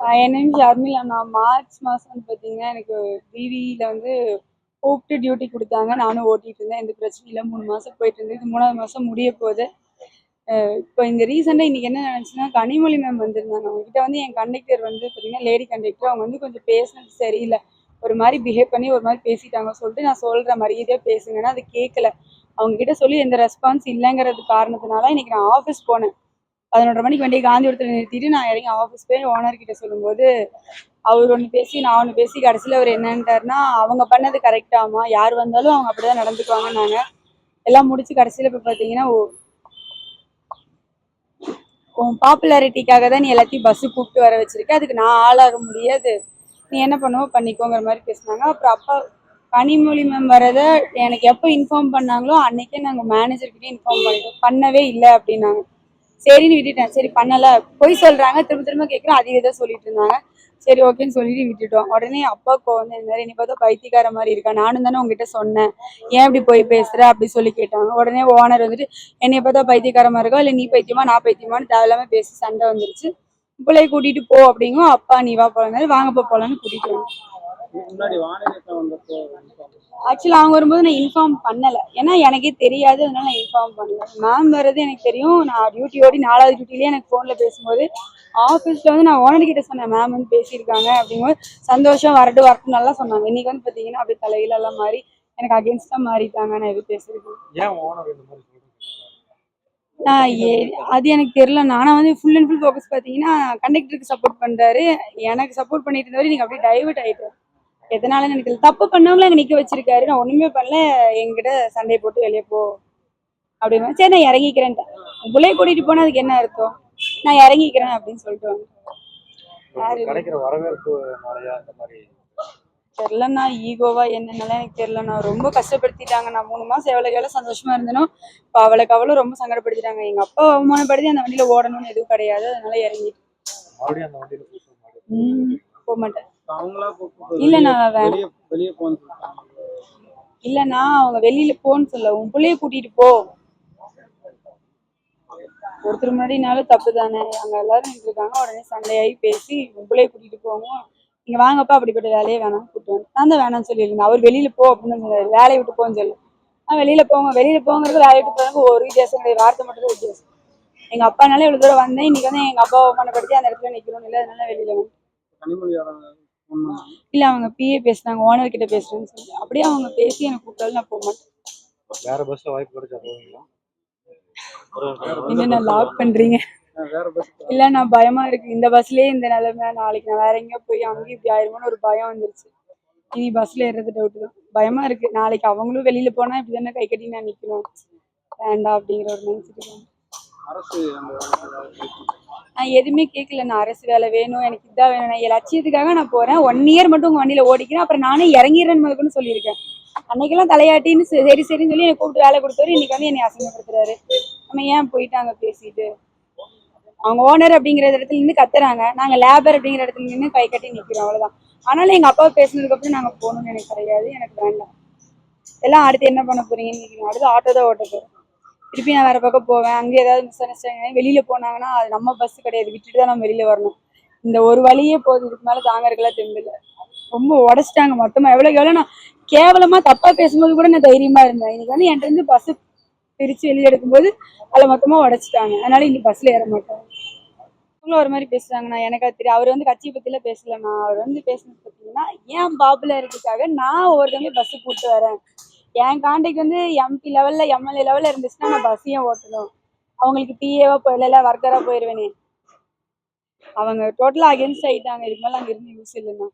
என் name Sharmila நான் March மாதம் வந்து பார்த்தீங்கன்னா எனக்கு பிவியில் வந்து கூப்பிட்டு டியூட்டி கொடுத்தாங்க. நானும் ஓட்டிகிட்டு இருந்தேன். எந்த பிரச்சனையும் இல்லை. மூணு மாதம் போயிட்டு இருந்தது. இது மூணாவது மாதம் முடிய போகுது. இப்போ இந்த ரீசெண்டாக இன்றைக்கி என்ன நினச்சுன்னா கனிமொழி மேம் வந்திருந்தாங்க. அவங்ககிட்ட வந்து என் கண்டக்டர் வந்து பார்த்தீங்கன்னா லேடி கண்டக்டர் அவங்க வந்து கொஞ்சம் பேசினது சரியில்லை. ஒரு மாதிரி பிஹேவ் பண்ணி ஒரு மாதிரி பேசிட்டாங்க சொல்லிட்டு நான் சொல்கிற மரியாதையாக பேசுங்கன்னா அது கேட்கல அவங்ககிட்ட சொல்லி எந்த ரெஸ்பான்ஸ் இல்லைங்கிறது காரணத்தினால இன்றைக்கி நான் ஆஃபீஸ் போனேன். பதினொன்றரை மணிக்கு வண்டியை காந்திபுரத்தில் நிறுத்திட்டு நான் இறங்கி ஆஃபீஸ் போய் ஓனர் கிட்ட சொல்லும்போது அவர் ஒன்று பேசி நான் ஒன்று பேசி கடைசியில் அவர் என்னன்ட்டாருன்னா அவங்க பண்ணது கரெக்டாமா யார் வந்தாலும் அவங்க அப்படிதான் நாங்கள் எல்லாம் முடிச்சு கடைசியில் இப்போ பார்த்தீங்கன்னா ஓ- உன் பாப்புலாரிட்டிக்காக தான் நீ எல்லாத்தையும் பஸ்ஸு கூப்பிட்டு வர வச்சிருக்க. அதுக்கு நான் ஆளாக முடியாது. நீ என்ன பண்ணுவோ பண்ணிக்கோங்கிற மாதிரி பேசினாங்க. அப்புறம் அப்பா கனிமொழி மேம் வரதை எனக்கு எப்போ இன்ஃபார்ம் பண்ணாங்களோ அன்னைக்கே நாங்கள் மேனேஜர்கிட்டே இன்ஃபார்ம் பண்ணிட்டோம் பண்ணவே இல்லை அப்படின்னாங்க. சரின்னு விட்டுட்டேன். சரி பண்ணல. பொய் சொல்றாங்க. திரும்ப திரும்ப கேட்குறோம் அதே தான் சொல்லிட்டு இருந்தாங்க. சரி ஓகேன்னு சொல்லிட்டு விட்டுட்டோம். உடனே அப்பாவுக்கு வந்து இந்த மாதிரி நீ பார்த்தா பைத்தியக்கார மாதிரி இருக்கா? நானும் தானே உங்ககிட்ட சொன்னேன். ஏன் இப்படி போய் பேசுற? அப்படி சொல்லி கேட்டாங்க. உடனே ஓனர் வந்துட்டு என்னைய பார்த்தா பைத்தியக்காரமா இருக்கா? இல்லை நீ பைத்தியமா? நான் பைத்தியமான்னு தேவையில்லாம பேசி சண்டை வந்துருச்சு. பிள்ளைய கூட்டிட்டு போ அப்படிங்கும் அப்பா நீ வா போலனாலும் வாங்க போலான்னு கூட்டிட்டு வந்தேன். முன்னாடி வானிலை வந்தப்போ ஆக்சுவலா அவங்க வரும்போது நான் இன்ஃபார்ம் பண்ணல. ஏன்னா எனக்கே தெரியாது. அதனால நான் இன்ஃபார்ம் பண்ணல. மேம் வர்றது எனக்கு தெரியும். நான் டியூட்டி ஓடி நாலாவது டியூட்டிலேயே எனக்கு ஃபோனில் பேசும்போது ஆஃபீஸில் வந்து நான் ஓனர் கிட்ட சொன்னேன். மேம் வந்து பேசியிருக்காங்க அப்படிங்கும்போது சந்தோஷம் வரட்டும் வரட்டும் நல்லா சொன்னாங்க. இன்னைக்கு வந்து பார்த்தீங்கன்னா அப்படியே தலையில எல்லாம் மாறி எனக்கு அகேன்ஸ்டாக மாறிட்டாங்க. நான் எதுவும் பேசுறது ஏன் ஓனர் இந்த மாதிரி சொல்றீங்க? நான் ஏ அது எனக்கு தெரியல. நானும் வந்து ஃபுல் அண்ட் ஃபுல் ஃபோக்கஸ் பார்த்தீங்கன்னா கண்டக்டருக்கு சப்போர்ட் பண்ணுறாரு எனக்கு சப்போர்ட் பண்ணிட்டு இருந்தவரை நீங்கள் அப்படியே டைவர்ட் ஆகிட்டேன் எதனாலன்னு எனக்கு தெரியல. தப்பு பண்ணவங்கள அங்கே நிற்க வச்சிருக்காரு. நான் ஒன்றுமே பண்ணல. என்கிட்ட சண்டையை போட்டு வெளியே போ. அப்படின்னு சரி நான் இறங்கிக்கிறேன்ட்டேன் புள்ளைய கூட்டிகிட்டு போனால் அதுக்கு என்ன அர்த்தம்? நான் இறங்கிக்கிறேன் அப்படின்னு சொல்லிட்டு வந்தேன். தெரிலண்ணா ஈகோவா என்னென்னலாம் எனக்கு தெரிலண்ணா ரொம்ப கஷ்டப்படுத்திட்டாங்க. நான் மூணு மாசம் எவ்வளவு எவ்வளவு சந்தோஷமா இருந்தேனோ இப்போ அவளுக்கு அவளும் ரொம்ப சங்கடப்படுத்திட்டாங்க. எங்க அப்பா அவமானப்படுத்தி அந்த வண்டியில ஓடணும்னு எதுவும் கிடையாது. அதனால இறங்கிட்டு போக மாட்டேன். அவங்களா கூப்பிட்டு இல்லண்ணா வே வெளியே வெளியே போன்னு சொல்லிட்டாங்க. இல்லண்ணா அவங்க வெளியில போன்னு சொல்ல உன் பிள்ளைய கூட்டிட்டு போ. ஒருத்தர் முன்னாடினாலும் தப்பு தானே அங்க எல்லாரும் நின்றுருக்காங்க உடனே சண்டையாகி பேசி உன் பிள்ளைய கூட்டிட்டு போங்க. நீங்க வாங்கப்பா அப்படிப்பட்ட வேலையே வேணாம் கூப்பிட்டு வந்து நான் தான் வேணாம்னு சொல்லியிருந்தேன். அவர் வெளியில போ அப்படின்னு சொன்னாரு. வேலையை விட்டு போன்னு சொல்லு நான் வெளியில போங்க. வெளியில போங்கிறது வேலையை விட்டு போங்க ஒரு வித்தியாசம் கிடையாது. வார்த்தை மட்டும் தான் வித்தியாசம். எங்க அப்பானால இவ்வளவு தூரம் வந்தேன். இன்னைக்கு வந்து எங்க அப்பா அவமானப்படுத்தி அந்த இடத்துல நிக்கணும் இல்லை அதனால வெளியில வந்து இல்ல அவங்க பிஏ பேசுனாங்க ஓனர் கிட்ட பேசுறேன்னு சொல்லி அப்படியே அவங்க பேசி எனக்கு கூப்பிட்டாலும் நான் போக மாட்டேன். வேற பஸ்ல வாய்ப்பு கிடைச்சா போவீங்களா? என்ன லாக் பண்றீங்க? இல்ல நான் பயமா இருக்கு. இந்த பஸ்லயே இந்த நிலைமை நாளைக்கு நான் வேற எங்கேயோ போய் அங்கேயும் இப்படி ஆயிருமோன்னு ஒரு பயம் வந்துருச்சு. இனி பஸ்ல ஏறது டவுட் தான். பயமா இருக்கு. நாளைக்கு அவங்களும் வெளியில போனா இப்படி தானே கை கட்டி நான் நிக்கணும் வேண்டாம் அப்படிங்கிற ஒரு மைண்ட் செட் அரசு நான் எதுவுமே கேட்கல. நான் அரசு வேலை வேணும் எனக்கு இதான் வேணும் நான் என் லட்சியத்துக்காக நான் போறேன். ஒன் இயர் மட்டும் உங்க வண்டியில ஓடிக்கிறேன். அப்புறம் நானே இறங்கிடுறேன் முதல்கொண்டு சொல்லியிருக்கேன். அன்னைக்கெல்லாம் தலையாட்டின்னு சரி சரின்னு சொல்லி என்னை கூப்பிட்டு வேலை கொடுத்தாரு இன்னைக்கு வந்து என்னை அசிங்கப்படுத்துறாரு. நம்ம ஏன் போயிட்டாங்க பேசிட்டு? அவங்க ஓனர் அப்படிங்கிற இடத்துல இருந்து கத்துறாங்க. நாங்க லேபர் அப்படிங்கிற இடத்துல நின்று கை கட்டி நிக்கிறோம். அவ்வளவுதான். ஆனாலும் எங்க அப்பா பேசுனதுக்கு அப்புறம் நாங்க போகணும்னு எனக்கு கிடையாது. எனக்கு வேண்டாம். எல்லாம் அடுத்து என்ன பண்ண போறீங்கன்னு கேட்கணும் அடுத்து ஆட்டோ தான் ஓட்ட போறோம். திருப்பி நான் வேற பக்கம் போவேன். அங்கே ஏதாவது மிஸ் அண்டர்ஸ்டாண்டிங் வெளியில போனாங்கன்னா அது நம்ம பஸ் கிடையாது. விட்டுட்டு தான் நம்ம வெளியில வரணும். இந்த ஒரு வழியே போகுது இதுக்கு மேல தாங்கறதுக்கெல்லாம் தெம்பில்ல ரொம்ப உடச்சிட்டாங்க. மொத்தமா எவ்வளவு எவ்வளவு நான் கேவலமா தப்பா பேசும்போது கூட நான் தைரியமா இருந்தேன். இன்னைக்கு வந்து என்கிட்ட இருந்து பஸ் பிரிச்சு வெளியே எடுக்கும்போது அதில் மொத்தமா உடைச்சிட்டாங்க. அதனால இன்னைக்கு பஸ்ல ஏற மாட்டேன் அவங்களும் ஒரு மாதிரி பேசுகிறாங்கண்ணா எனக்கு அது தெரியும். அவர் வந்து கட்சியை பற்றிலாம் பேசலண்ணா. அவர் வந்து பேசுனது பார்த்தீங்கன்னா ஏன் பாப்புலாரிட்டிக்காக நான் ஒவ்வொருத்தவங்க பஸ்ஸு கூப்பிட்டு வரேன். என் கான்டாக்ட் வந்து எம்பி லெவல்ல எம்எல்ஏ லெவல்ல இருந்துச்சுன்னா நான் பஸ்ஸையும் ஓட்டணும். அவங்களுக்கு பிஏவா போயிடல ஒர்க்கரா போயிடுவேனே அவங்க டோட்டலா அகேன்ஸ்ட் ஆயிட்டாங்க. இதுக்கு மேல அங்க இருந்து யூஸ் இல்லைன்னா.